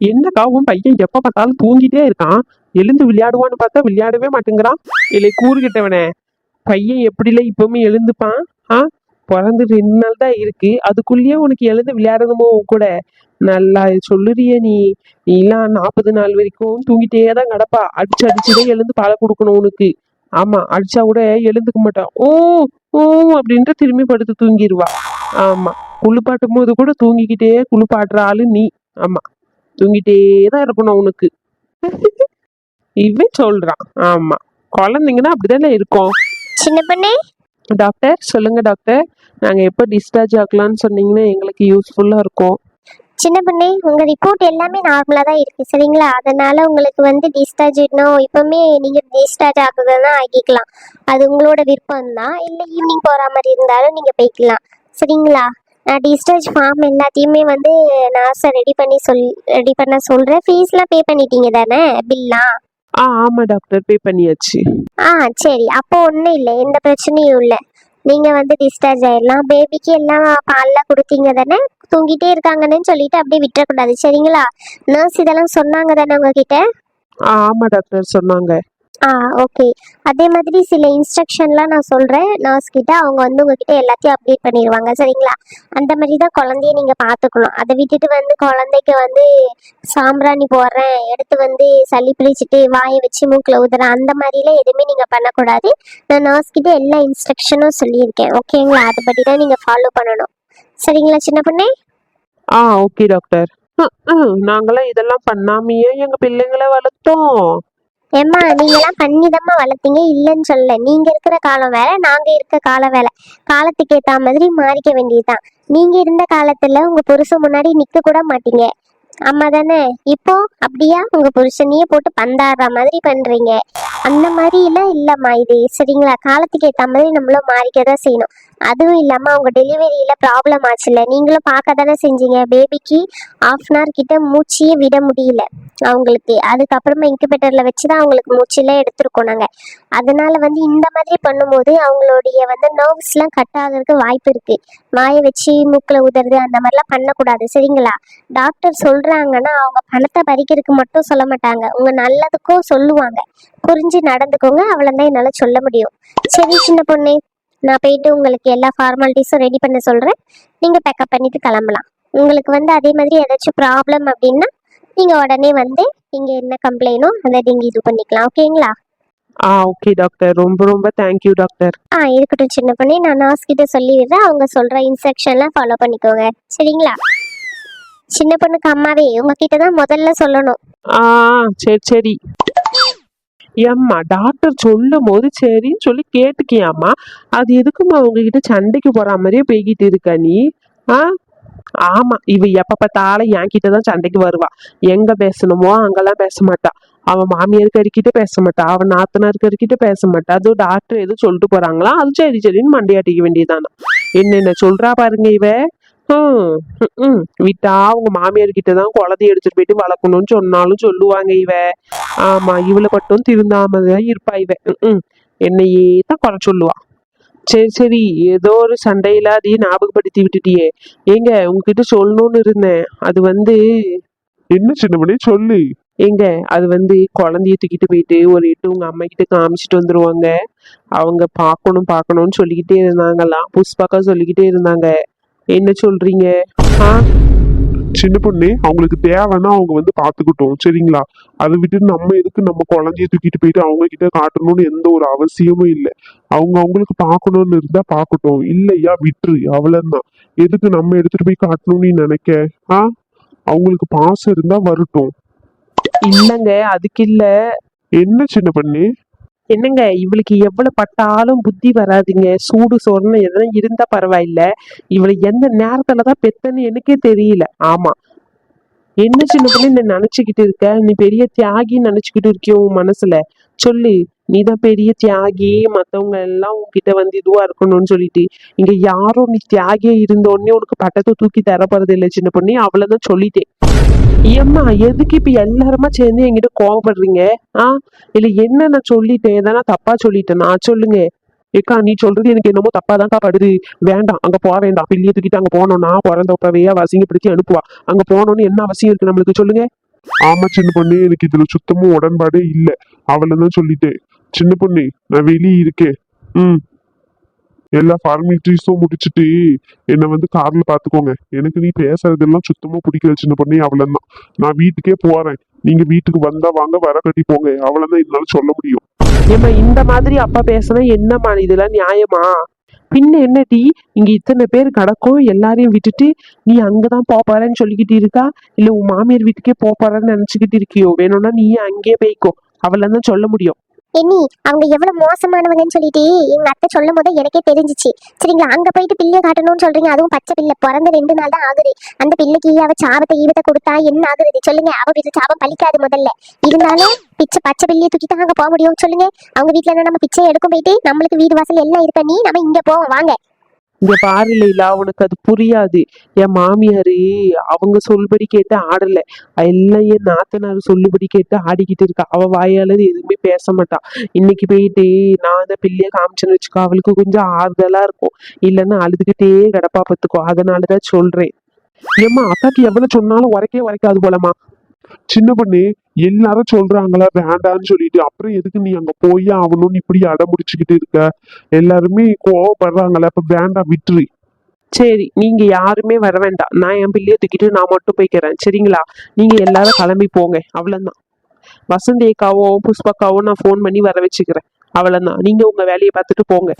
என்னக்கா உன் பையன் எப்ப பார்த்தாலும் தூங்கிட்டே இருக்கான். எழுந்து விளையாடுவான்னு பார்த்தா விளையாடவே மாட்டேங்கிறான். இல்லை கூறுகிட்டவனே பையன் எப்படில இப்பவுமே எழுந்துப்பான்? ஆ? பிறந்து ரெண்டு நாள் தான் இருக்கு. அதுக்குள்ளேயே உனக்கு எழுந்து விளையாடணுமோ கூட? நல்லா சொல்லுறியே நீ. நீலாம் நாற்பது நாள் வரைக்கும் தூங்கிட்டே தான் கிடப்பா. அடிச்சு அடிச்சுதான் எழுந்து பாலை கொடுக்கணும் உனக்கு. ஆமா அடிச்சா கூட எழுந்துக்க மாட்டான் ஓ ஓ அப்படின்ட்டு திரும்பி படுத்து தூங்கிடுவா ஆமா குளிப்பாட்டும் போது கூட தூங்கிக்கிட்டே குளிப்பாட்டுற ஆளு நீ. ஆமா. தூங்கிட்டே தான் இருக்கணும் உனக்கு இவன் சொல்றான். ஆமா. குழந்தைங்கன்னா அப்படிதானே இருக்கும். சின்ன பொண்ணே? டாக்டர் சொல்லுங்க டாக்டர். நாங்க எப்போ டிஸ்சார்ஜ் ஆகலாம்னு சொன்னீங்கன்னா எங்களுக்கு யூஸ்ஃபுல்லா இருக்கும். சின்ன பொண்ணே உங்க ரிப்போர்ட் எல்லாமே நார்மலா தான் இருக்கு சரிங்களா? அதனால உங்களுக்கு வந்து டிஸ்சார்ஜ் இன்னும் இப்பவுமே நீங்க டிஸ்சார்ஜ் ஆகுறதுனா ஆகிக்கலாம். அது உங்களோட விருப்பம் தான் இல்ல ஈவினிங் போற மாதிரி இருந்தாலும் நீங்க போய்க்கலாம் சரிங்களா? நான் டிஸ்சார்ஜ் ஃபார்ம் எல்லாத்தையுமே வந்து நான் ரெடி பண்ணி சொல் ரெடி பண்ண சொல்றேன். ஃபீஸ்லாம் பே பண்ணிட்டீங்க தானே? பில்லாம் ஆ ஆமா டாக்டர் பே பண்ணியாச்சு. ஆ சரி. அப்போ ஒன்றும் இல்லை. எந்த பிரச்சனையும் இல்லை. நீங்கள் வந்து டிஸ்சார்ஜ் ஆயிடலாம். பேபிக்கு எல்லாம் பால்லாம் கொடுத்தீங்க தானே? தூங்கிட்டே இருக்காங்கன்னு சொல்லிட்டு அப்படியே விட்டுறக்கூடாது. சரிங்களா? நர்ஸ் இதெல்லாம் சொன்னாங்க தானே உங்ககிட்ட? ஆ ஆமா டாக்டர் சொன்னாங்க. ஆ ஓகே அதே மாதிரி சில இன்ஸ்ட்ரக்ஷன்லாம் நான் சொல்கிறேன் நர்ஸ் கிட்ட அவங்க வந்து உங்ககிட்ட எல்லாத்தையும் அப்டேட் பண்ணிடுவாங்க. சரிங்களா? அந்த மாதிரி தான் குழந்தைய நீங்கள் பார்த்துக்கணும். அதை விட்டுட்டு வந்து குழந்தைக்கு வந்து சாம்பிராணி போடுறேன் எடுத்து வந்து சளி பிடிச்சிட்டு வாயை வச்சு மூக்கில் ஊதுறேன் அந்த மாதிரிலாம் எதுவுமே நீங்கள் பண்ணக்கூடாது. நான் நர்ஸ் கிட்ட எல்லா இன்ஸ்ட்ரக்ஷனும் சொல்லியிருக்கேன். ஓகேங்களா அதுபடி தான் நீங்கள் ஃபாலோ பண்ணணும். சரிங்களா சின்ன பொண்ணே? ஆ ஓகே டாக்டர் நாங்களாம் இதெல்லாம் பண்ணாமையே எங்கள் பிள்ளைங்களை வளர்த்தோம். ஏம்மா நீங்களாம் பண்ணிதமா வளர்த்தீங்க. இல்லைன்னு சொல்லல. நீங்க இருக்கிற காலம் வேற நாங்க இருக்க காலம் வேற. காலத்துக்கு ஏத்த மாதிரி மாறிக்க வேண்டியதுதான். நீங்க இருந்த காலத்துல உங்க புருஷன் முன்னாடி நிக்க கூட மாட்டீங்க. ஆமா தானே? இப்போ அப்படியா? உங்க புருஷனையே போட்டு பந்தாடுற மாதிரி பண்றீங்க. அந்த மாதிரி எல்லாம் இல்லம்மா இது. சரிங்களா? காலத்துக்கு ஏத்த மாதிரி நம்மளும் மாறிக்க தான் செய்யணும். அதுவும் இல்லாம அவங்க டெலிவரியில ப்ராப்ளம் ஆச்சுல்ல? நீங்களும் பார்க்க தானே செஞ்சீங்க? பேபிக்கு ஆஃப் அன் ஹவர் கிட்ட மூச்சியே விட முடியல அவங்களுக்கு. அதுக்கப்புறமா இன்குபேட்டரில் வச்சு தான் அவங்களுக்கு மூச்செல்லாம் எடுத்திருக்கோம் நாங்க. அதனால வந்து இந்த மாதிரி பண்ணும்போது அவங்களுடைய வந்து நர்வ்ஸ்லாம் கட் ஆகிறதுக்கு வாய்ப்பு இருக்கு. வாயை வச்சு மூக்கில் உதறது அந்த மாதிரிலாம் பண்ணக்கூடாது. சரிங்களா? டாக்டர் சொல்றாங்கன்னா அவங்க பணத்தை பறிக்கிறதுக்கு மட்டும் சொல்ல மாட்டாங்க. உங்க நல்லதுக்கும் சொல்லுவாங்க. புரிஞ்சு நடந்துக்கோங்க. அவ்வளோதான் என்னால் சொல்ல முடியும். சரி சின்ன பொண்ணே நான் போயிட்டு உங்களுக்கு எல்லா ஃபார்மாலிட்டிஸும் ரெடி பண்ண சொல்றேன். நீங்க பேக்கப் பண்ணிட்டு கிளம்பலாம். உங்களுக்கு வந்து அதே மாதிரி ஏதாச்சும் ப்ராப்ளம் அப்படின்னா நீங்க உடனே வந்து இங்க என்ன கம்ப்ளைனோ அதை நீங்க இது பண்ணிக்கலாம். ஓகேங்களா ஆ ஓகே டாக்டர் ரொம்ப ரொம்ப தேங்க்யூ டாக்டர் ஆ இருக்கட்டும் சின்ன பொண்ணே. நான் நர்ஸ் கிட்ட சொல்லிடுறேன். அவங்க சொல்ற இன்ஸ்ட்ரக்ஷன்லாம் ஃபாலோ பண்ணிக்கோங்க. சரிங்களா? சின்ன பொண்ணுக்கு அம்மாவே உங்ககிட்ட தான் முதல்ல சொல்லணும். ஆ சரி சரி. ஏம்மா டாக்டர் சொல்லும் போது சரின்னு சொல்லி கேட்டுக்கியாம்மா. அது எதுக்கும்மா உங்ககிட்ட சண்டைக்கு போற மாதிரியே போய்கிட்டு இருக்க நீ? ஆ? ஆமா இவ எப்ப பார்த்தாலும் என் கிட்ட தான் சண்டைக்கு வருவா. எங்க பேசணுமோ அங்கெல்லாம் பேச மாட்டா. அவன் மாமியார் கறிக்கிட்ட பேச மாட்டா. அவன் நாத்தனார் கறிக்கிட்ட பேச மாட்டா. அது டாக்டர் எதுவும் சொல்லிட்டு போறாங்களா? அது சரி சரின்னு மண்டையாட்டிக்க வேண்டியதானா என்னென்ன சொல்றா பாருங்க இவ. விட்டா அவங்க மாமியார் கிட்ட தான் குழந்தைய எடுத்துட்டு போயிட்டு வளர்க்கணும்னு சொன்னாலும் சொல்லுவாங்க இவ. ஆமா இவளை மட்டும் திருந்தாம தான் இருப்பா இவ. என்னையே தான் குறை சொல்லுவா. சரி சரி ஏதோ ஒரு சண்டையில அதையும் ஞாபகப்படுத்தி விட்டுட்டியே. ஏங்க உங்ககிட்ட சொல்லணும்னு இருந்தேன். அது வந்து என்ன சின்ன சொல்லு. ஏங்க அது வந்து குழந்தைய தூக்கிட்டு போயிட்டு ஒரு எட்டு உங்க அம்மா கிட்ட காமிச்சிட்டு வந்துருவாங்க. அவங்க பார்க்கணும் பார்க்கணும்னு சொல்லிக்கிட்டே இருந்தாங்களாம். புஷ்பாக்கா சொல்லிக்கிட்டே இருந்தாங்க. என்ன சொல்றீங்க? ஆ? சின்ன பொண்ணு அவங்களுக்கு தேவைன்னா அவங்க வந்து பாத்துக்கிட்டோம் சரிங்களா? அதை விட்டு நம்ம எதுக்கு நம்ம குழந்தைய தூக்கிட்டு போயிட்டு அவங்க கிட்ட காட்டணும்னு எந்த ஒரு அவசியமும் இல்லை. அவங்க அவங்களுக்கு பார்க்கணும்னு இருந்தா பார்க்கட்டும். இல்லையா? விட்டுரு. அவ்வளவுதான். எதுக்கு நம்ம எடுத்துட்டு போய் காட்டணும்னு நினைக்க? ஆ? அவங்களுக்கு பாசம் இருந்தா வரட்டும். இல்லைங்க அதுக்கு இல்ல. என்ன சின்ன பண்ணு? என்னங்க இவளுக்கு எவ்வளவு பட்டாலும் புத்தி வராதுங்க. சூடு சோறுன்னு எதனா இருந்தா பரவாயில்ல. இவளை எந்த நேரத்துலதான் பெத்தன்னு எனக்கே தெரியல. ஆமா. என்ன சின்ன பிள்ளை நீ நினைச்சுக்கிட்டு இருக்க? நீ பெரிய தியாகின்னு நினைச்சுக்கிட்டு இருக்கியோ உன் மனசுல? சொல்லு. நீதான் பெரிய தியாகி மற்றவங்க எல்லாம் உன்கிட்ட வந்து இதுவாக இருக்கணும்னு சொல்லிட்டு. இங்கே யாரும் நீ தியாகியா இருந்தோடனே உனக்கு பட்டத்தை தூக்கி தரப்படுறது இல்லை சின்ன பொண்ணு. அவ்வளோதான் சொல்லிட்டேன். ஏம்மா எதுக்கு இப்ப எல்லாருமா சேர்ந்து என்கிட்ட கோவப்படுறீங்க? ஆ? இல்ல என்ன நான் சொல்லிட்டேன்? எதனா தப்பா சொல்லிட்டேன்? நான் சொல்லுங்க. ஏக்கா நீ சொல்றது எனக்கு என்னமோ தப்பா தான்க்கா படுது. வேண்டாம் அங்க போக வேண்டாம். பிள்ளைய தூக்கிட்டு அங்க போனோம்னா பிறந்த அவ வசிங்கப்படுத்தி அனுப்புவா. அங்க போனோம்னு என்ன அவசியம் இருக்கு நம்மளுக்கு சொல்லுங்க. ஆமா சின்ன பொண்ணு எனக்கு இதுல சுத்தமும் உடன்பாடே இல்ல. அவளை தான் சொல்லிட்டேன். சின்ன பொண்ணு நான் வெளியே இருக்கேன். ம். எல்லா ஃபார்மாலிட்டிஸும் முடிச்சுட்டு என்னை வந்து காரில் பார்த்துக்கோங்க எனக்கு நீ பேசுறதெல்லாம் சுத்தமாக பிடிக்கல சின்ன பொண்ணே அவ்வளோதான் நான் வீட்டுக்கே போகிறேன் நீங்கள் வீட்டுக்கு வந்தால் வாங்க வர கட்டி போங்க. அவ்வளோதான் என்னால் சொல்ல முடியும். ஏம்மா இந்த மாதிரி அப்பா பேசினா என்னம்மா இதெல்லாம் நியாயமா? பின்ன என்னடி? இங்க இத்தனை பேர் கிடக்கும் எல்லாரையும் விட்டுட்டு நீ அங்கதான் தான் போறேன்னு சொல்லிக்கிட்டு இருக்கா? இல்ல உன் மாமியார் வீட்டுக்கே போப் போறேன்னு நினைச்சுக்கிட்டு இருக்கியோ? வேணும்னா நீ அங்கேயே போய்க்கோ. அவள தான் சொல்ல முடியும். என்னி அவங்க எவ்வளவு மோசமானவங்கன்னு சொல்லிட்டு எங்க அத்தை சொல்லும் போது எனக்கே தெரிஞ்சிச்சு. சரிங்களா அங்க போயிட்டு பிள்ளைய காட்டணும்னு சொல்றீங்க அதுவும் பச்சை பிள்ளை பிறந்த ரெண்டு நாள் தான் ஆகுது. அந்த பிள்ளைக்கு அவ சாபத்தை ஈவத்தை கொடுத்தா என்ன ஆகுறது சொல்லுங்க அவ வீட்டுல சாபம் பழிக்காது முதல்ல. இருந்தாலும் பிச்சை பச்சை பிள்ளையை தூக்கிட்டு அங்க போக முடியும் சொல்லுங்க. அவங்க வீட்டுல நம்ம பிச்சை எடுக்கும் போயிட்டு நம்மளுக்கு வீடு வாசல் எல்லாம் இது பண்ணி நம்ம இங்க போவோம் வாங்க. இங்க பாரு லீலா உனக்கு அது புரியாது. என் மாமியாரு அவங்க சொல்படி கேட்டு ஆடல. எல்லாம் என் நாத்தனார் சொல்லுபடி கேட்டு ஆடிக்கிட்டு இருக்கா. அவ வாயால எதுவுமே பேச மாட்டா. இன்னைக்கு போயிட்டு நான் அந்த பிள்ளைய காமிச்சேன்னு வச்சுக்கோ அவளுக்கு கொஞ்சம் ஆறுதலா இருக்கும். இல்லைன்னா அழுதுகிட்டே கிடப்பா பத்துக்கோ அதனாலதான் சொல்றேன். ஏம்மா அக்காக்கு எவ்வளவு சொன்னாலும் உரைக்கே உரைக்காது போலமா சின்ன பொண்ணு எல்லாரும் சொல்றாங்களா வேண்டான்னு சொல்லிட்டு. அப்புறம் எதுக்கு நீ அங்க போய் ஆகணும்னு இப்படி அடம் இருக்க? எல்லாருமே கோவப்படுறாங்களே அப்ப வேண்டாம் விட்டுரு. சரி நீங்க யாருமே வர வேண்டாம். நான் என் பிள்ளைய தூக்கிட்டு நான் மட்டும் போய்க்கிறேன் சரிங்களா? நீங்க எல்லாரும் கிளம்பி போங்க. அவ்வளவுதான். வசந்தி அக்காவும் புஷ்பக்காவோ நான் ஃபோன் பண்ணி வர வச்சுக்கிறேன். அவ்வளவுதான். நீங்க உங்க வேலையை பார்த்துட்டு போங்க.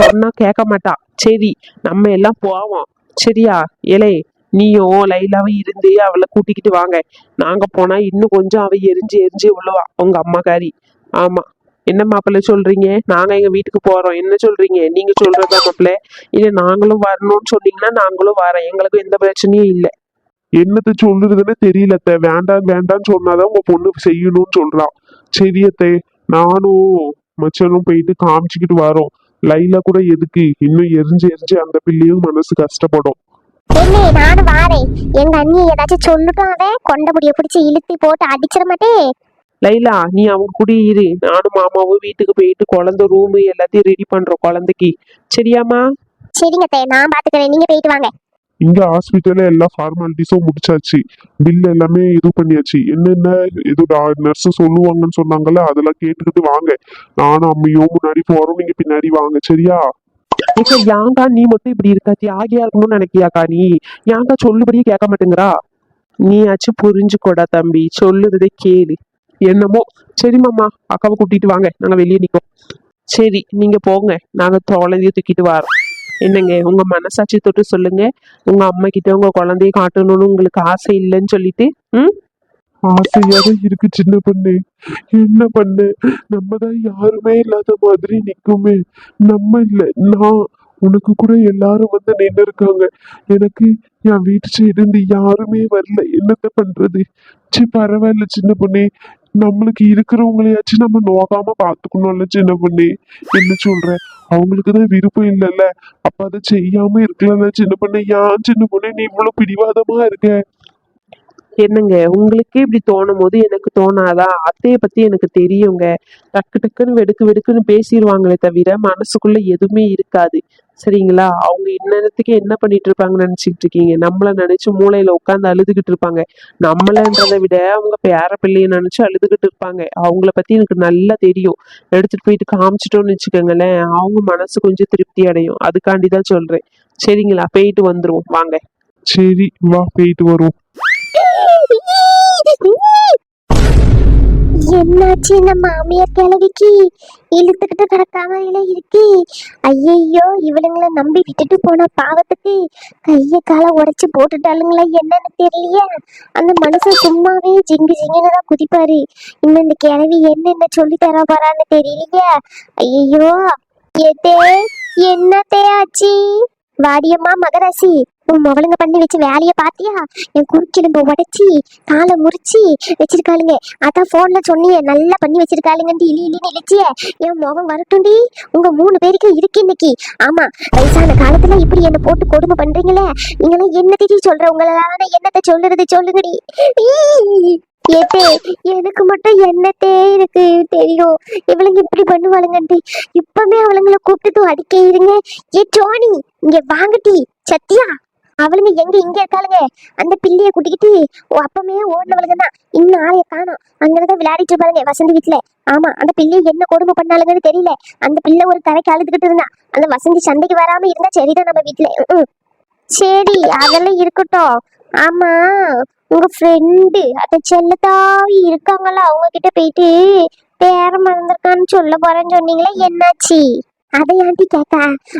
சொன்னா கேட்க மாட்டா. சரி நம்ம எல்லாம் போவோம். சரியா? ஏலே நீயும் லைலாவும் இருந்து அவளை கூட்டிக்கிட்டு வாங்க. நாங்க போனா இன்னும் கொஞ்சம் அவ எரிஞ்சு எரிஞ்சு விழுவா உங்க அம்மாக்காரி. ஆமா. என்ன மாப்பிள்ள சொல்றீங்க? நாங்க எங்க வீட்டுக்கு போறோம். என்ன சொல்றீங்க? நீங்க சொல்றதா மாப்பிள்ள? இல்ல நாங்களும் வரணும்னு சொன்னீங்கன்னா நாங்களும் வரோம் எங்களுக்கு எந்த பிரச்சனையும் இல்லை. என்னத்தை சொல்லுறதுன்னு தெரியல அத்தை. வேண்டாம் வேண்டாம்னு சொன்னாதான் உங்க பொண்ணு செய்யணும்னு சொல்றான் அத்தை. நானும் மச்சனும் போயிட்டு காமிச்சுக்கிட்டு வரோம். லைலா கூட எதுக்கு? இன்னும் எரிஞ்சு எரிஞ்சு அந்த பிள்ளையும் மனசு கஷ்டப்படும். என்ன நானும் வாரேன். எங்க அண்ணி ஏதாச்சும் சொல்லட்டும் அவன் கொண்ட முடிய பிடிச்சி இழுத்தி போட்டு அடிச்சிட மாட்டேன் லைலா நீ அவங்க கூட இரு. நானும் மாமாவும் வீட்டுக்கு போயிட்டு குழந்தை ரூமு எல்லாத்தையும் ரெடி பண்றோம் குழந்தைக்கு. சரியாம்மா? சரிங்க தே நான் பாத்துக்கிறேன். நீங்க போயிட்டு வாங்க. இங்க ஹாஸ்பிட்டல்ல எல்லா ஃபார்மாலிட்டிஸும் முடிச்சாச்சு. பில் எல்லாமே இது பண்ணியாச்சு. என்னென்ன இது நர்ஸ் சொல்லுவாங்கன்னு சொன்னாங்கல்ல அதெல்லாம் கேட்டுக்கிட்டு வாங்க. நானும் அம்மையும் முன்னாடி போறோம். நீங்க பின்னாடி வாங்க. சரியா? ஏக்கா ஏன்டா நீ மட்டும் இப்படி இருக்கா? தியாகியா இருக்கணும்னு நினைக்கியாக்கா நீ? ஏன்டா சொல்லுபடியே கேட்க மாட்டேங்கிறா? நீயாச்சும் புரிஞ்சுக்கோடா தம்பி. சொல்லுறதே கேளு. என்னமோ? சரி மாமா அக்காவை கூட்டிட்டு வாங்க. நாங்க வெளியே நிக்கோம் சரி நீங்க போங்க. நாங்க குழந்தைய தூக்கிட்டு வரோம். என்னங்க உங்க மனசாட்சி தொட்டு சொல்லுங்க. உங்க அம்மா கிட்ட உங்க குழந்தைய காட்டணும்னு உங்களுக்கு ஆசை இல்லைன்னு சொல்லிட்டு ம்? ஆசையாக இருக்கு சின்ன பொண்ணு. என்ன பண்ண? நம்ம தான் யாருமே இல்லாத மாதிரி நிக்குமே. நம்ம இல்ல நான் உனக்கு கூட எல்லாரும் வந்து நின்று இருக்காங்க. எனக்கு என் வீட்டு சைடு இருந்து யாருமே வரல. என்னத்த பண்றது? சரி பரவாயில்ல சின்ன பொண்ணே. நம்மளுக்கு இருக்கிறவங்களையாச்சும் நம்ம நோகாம பாத்துக்கணும்ல சின்ன பொண்ணு. என்ன சொல்ற? அவங்களுக்கு தான் விருப்பம் இல்லைல்ல. அப்ப அதை செய்யாம இருக்கலாம்ல சின்ன பொண்ணு. ஏன் சின்ன பொண்ணே நீ இவ்வளவு பிடிவாதமா இருக்க? என்னங்க உங்களுக்கே இப்படி தோணும் போது எனக்கு தோணாதா? அத்தைய பத்தி எனக்கு தெரியுங்க. டக்கு டக்குன்னு வெடுக்கு வெடுக்குன்னு பேசிடுவாங்களே தவிர மனசுக்குள்ள எதுவுமே இருக்காது. சரிங்களா? அவங்க என்னத்துக்கு என்ன பண்ணிட்டு இருப்பாங்கன்னு நினைச்சிட்டு இருக்கீங்க? நம்மள நினைச்சு மூளையில உட்காந்து அழுதுகிட்டு இருப்பாங்க. நம்மளன்றதை விட அவங்க பேர பிள்ளைய நினைச்சு அழுதுகிட்டு இருப்பாங்க. அவங்கள பத்தி எனக்கு நல்லா தெரியும். எடுத்துட்டு போயிட்டு காமிச்சிட்டோம்னு வச்சுக்கோங்களேன் அவங்க மனசு கொஞ்சம் திருப்தி அடையும். அதுக்காண்டி தான் சொல்றேன். சரிங்களா? போயிட்டு வந்துருவோம். வாங்க. சரி வா போயிட்டு வருவோம். என்னாச்சு? இந்த மாமியார் கிழவிக்கு? இழுத்துக்கிட்டு கிடக்காம இருக்கு. ஐயையோ இவளுங்கள நம்பி விட்டுட்டு போன பாவத்துக்கு கைய காலை உடைச்சு போட்டுட்டாளுங்களா என்னன்னு தெரியலையே. அந்த மனுஷன் சும்மாவே ஜிங்கு ஜிங்குன்னு தான் குதிப்பாரு. இன்னும் இந்த கிழவி என்னென்ன சொல்லி தர போறான்னு தெரியலையே. ஐயையோ எதே என்னத்தே ஆச்சு? வாடியம்மா மகராசி உன் மவளுங்க பண்ணி வச்சு வேலையை பார்த்தியா என் குறுக்கெலும்ப உடைச்சி காலை முறிச்சு வச்சிருக்காளுங்க. அதான் போன்ல சொன்னியே நல்லா பண்ணி வச்சிருக்காளுங்கன்ட்டு இலி இலின்னு இழிச்சிய என் முகம் வரட்டும்டி. உங்க மூணு பேருக்கு இருக்கு இன்னைக்கு. ஆமா வயசான காலத்துல இப்படி என்ன போட்டு கொடுமை பண்றீங்களே. நீங்களாம் என்ன திட்டி சொல்றவங்களால என்னத்த சொல்லுறது? சொல்லுங்கடி. ஏத்தே எனக்கு மட்டும் என்னத்தே இருக்கு தெரியும். இவளுங்க இப்படி பண்ணுவாளுங்கன்ட்டு. இப்பவே அவளுங்களை கூப்பிட்டு அடிக்க இருங்க. ஏ டோனி இங்க வாங்கட்டி சத்யா. அவளுங்க எங்க இங்க இருக்காளுங்க? அந்த பிள்ளைய கூட்டிக்கிட்டு அப்பமே ஓடினவளுங்க தான். இன்னும் ஆளைய காணோம். அங்கதான் விளையாடிட்டு இருப்பாளுங்க வசந்தி வீட்டுல ஆமா அந்த பிள்ளைய என்ன கொடுமை பண்ணாளுங்கன்னு தெரியல. அந்த பிள்ளை ஒரு கரைக்கு அழுதுகிட்டு இருந்தா. அந்த வசந்தி சண்டைக்கு வராம இருந்தா சரிதான் நம்ம வீட்டுல சரி அதெல்லாம் இருக்கட்டும். ஆமா உங்க ஃப்ரெண்டு அந்த செல்லத்தாவி இருக்காங்களா? அவங்க கிட்ட போயிட்டு பேரம் மறந்துருக்கான்னு சொல்ல போறேன்னு சொன்னீங்களே என்னாச்சு? அதை ஆண்டி கேட்க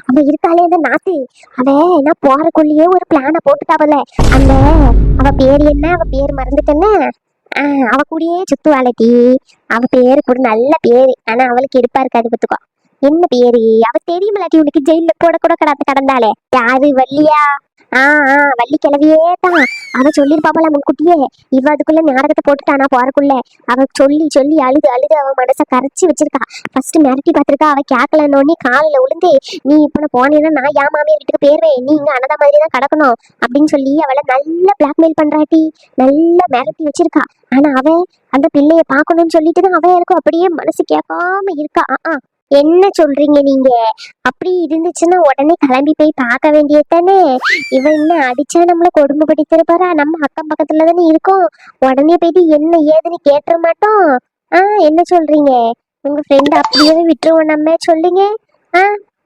அவ இருக்காளே அந்த நாத்து. அவ நான் போறக்குள்ளேயே ஒரு பிளான போட்டுட்டாவல. அந்த அவ பேர் என்ன? அவ பேர் மறந்துட்டேன்னா ஆஹ் அவ கூடயே சுத்துவாளட்டி அவ பேரு கூட நல்ல பேரு. ஆனா அவளுக்கு எடுப்பா இருக்காது பத்துக்கோ என்ன பேரு? அவ தெரியுமில்லாட்டி உனக்கு ஜெயில கூட கூட கடந்து கடந்தாளே. யாரு வள்ளியா? ஆ ஆ வள்ளி தான் அவ சொல்லியிருப்பாப்பல முன்கூட்டியே. இவ அதுக்குள்ள ஞாபகத்தை போட்டுட்டானா போறக்குள்ள அவ சொல்லி சொல்லி அழுது அழுது அவ மனசை கரைச்சி வச்சிருக்கா. ஃபர்ஸ்ட் மிரட்டி பார்த்திருக்கா. அவ கேட்கலன்னொன்னே காலில் உளுந்து நீ இப்ப நான் போனேன்னா நான் என் மாமியார் வீட்டுக்கு போயிருவேன். நீ இங்க அனதா மாதிரி தான் கிடக்கணும். அப்படின்னு சொல்லி அவளை நல்லா பிளாக்மெயில் பண்றாட்டி. நல்லா மிரட்டி வச்சிருக்கா. ஆனா அவ அந்த பிள்ளைய பார்க்கணும்னு சொல்லிட்டு தான் அவன் இருக்கும். அப்படியே மனசு கேட்காம இருக்கா. ஆ. என்ன சொல்றீங்க நீங்க? அப்படி இருந்துச்சுன்னா உடனே கிளம்பி போய் பார்க்க வேண்டியது தானே? என்ன அடிச்சா நம்மள கொடுமைப்படுத்திருப்பாரா நம்ம அக்கம் பக்கத்துல தானே இருக்கோம். உடனே போயிட்டு என்ன ஏதுன்னு கேட்டுற மாட்டோம். ஆ என்ன சொல்றீங்க? உங்க ஃப்ரெண்ட் அப்படியே விட்டுருவோம் நம்ம. சொல்லுங்க. ஆ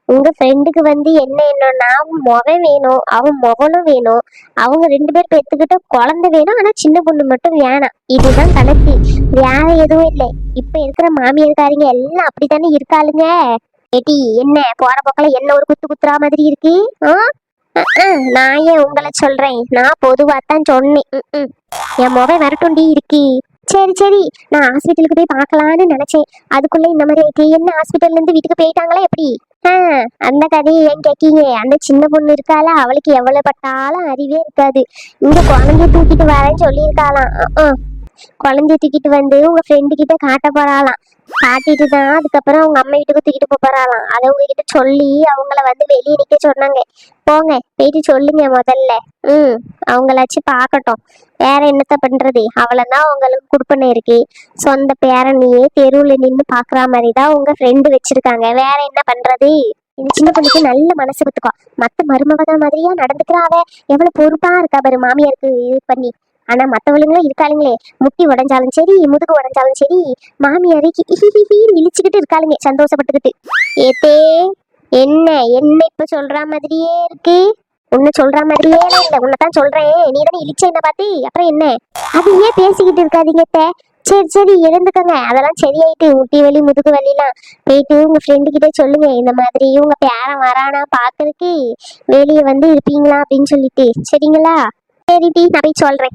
உங்க ஃப்ரெண்டுக்கு வந்து என்ன என்னன்னா அவன் முகம் வேணும் அவன் முகனும் வேணும். அவங்க ரெண்டு பேர் பெத்துக்கிட்ட குழந்தை வேணும் ஆனா சின்ன பொண்ணு மட்டும் வேணாம். இதுதான் கணக்கு வேற எதுவும் இல்லை. இப்ப இருக்கிற மாமியாருக்காரிங்க எல்லாம் அப்படித்தானே இருக்காளுங்க? ஏட்டி என்ன போற போக்கல என்ன ஒரு குத்து குத்துறா மாதிரி இருக்கு? நான் ஏன் உங்களை சொல்றேன்? நான் பொதுவா தான் சொன்னேன். என் முகம் வரட்டுண்டி இருக்கு. சரி சரி. நான் ஹாஸ்பிட்டலுக்கு போய் பார்க்கலான்னு நினைச்சேன். அதுக்குள்ள இந்த மாதிரி ஆயிட்டு என்ன ஹாஸ்பிட்டல்ல இருந்து வீட்டுக்கு போயிட்டாங்களா எப்படி? அந்த கதையை ஏன் கேட்கீங்க அந்த சின்ன பொண்ணு இருக்காளா? அவளுக்கு எவ்வளவு பட்டாலும் அறிவே இருக்காது. இந்த குழந்தைய தூக்கிட்டு வரேன்னு சொல்லியிருக்காளாம். அஹ், குழந்தைய தூக்கிட்டு வந்து உங்க ஃப்ரெண்டு கிட்ட காட்ட போறாளாம். காட்டிட்டு தான் அதுக்கப்புறம் அவங்க அம்மா வீட்டுக்கு தூக்கிட்டு போக போறாளாம். அதை உங்ககிட்ட சொல்லி அவங்கள வந்து வெளியே நிக்க சொன்னாங்க. போங்க போயிட்டு சொல்லுங்க முதல்ல. ம் அவங்களாச்சும் பார்க்கட்டும். வேற என்னத்த பண்றது? அவ்வளவுதான் அவங்களுக்கு குடுப்பனை இருக்கு. சொந்த பேரனையே தெருவுல நின்னு பாக்குற மாதிரி தான் உங்க ஃப்ரெண்டு வச்சிருக்காங்க. வேற என்ன பண்றது? இந்த சின்ன பொண்ணுக்கு நல்ல மனசு பத்துக்கோ மத்த மருமகத மாதிரியா நடந்துக்கிறா அவ எவ்வளவு பொறுப்பா இருக்கா பாரு மாமியாருக்கு இது பண்ணி. ஆனா மத்தவளுங்களும் இருக்காளுங்களே. முட்டி உடைஞ்சாலும் சரி முதுகு உடைஞ்சாலும் சரி மாமியாரைக்கு இழிச்சுக்கிட்டு இருக்காளுங்க சந்தோஷப்பட்டுக்கிட்டு. ஏத்தே என்ன என்ன இப்ப சொல்ற மாதிரியே இருக்கு? உன்னை சொல்ற மாதிரியே இல்ல. உன்னைத்தான் சொல்றேன். நீ தானே இழிச்ச என்ன பாத்தி அப்புறம் என்ன? அது ஏன் பேசிக்கிட்டு இருக்காதீங்க சரி சரி எழுந்துக்கங்க. அதெல்லாம் சரியாயிட்டு முட்டி வலி முதுகு வலிலாம் போயிட்டு உங்க ஃப்ரெண்டு கிட்ட சொல்லுங்க. இந்த மாதிரி உங்க பேரன் வரானா பாக்குறதுக்கு வெளியே வந்து இருப்பீங்களா அப்படின்னு சொல்லிட்டு. சரிங்களா? சரி டி நான் போய் சொல்றேன்.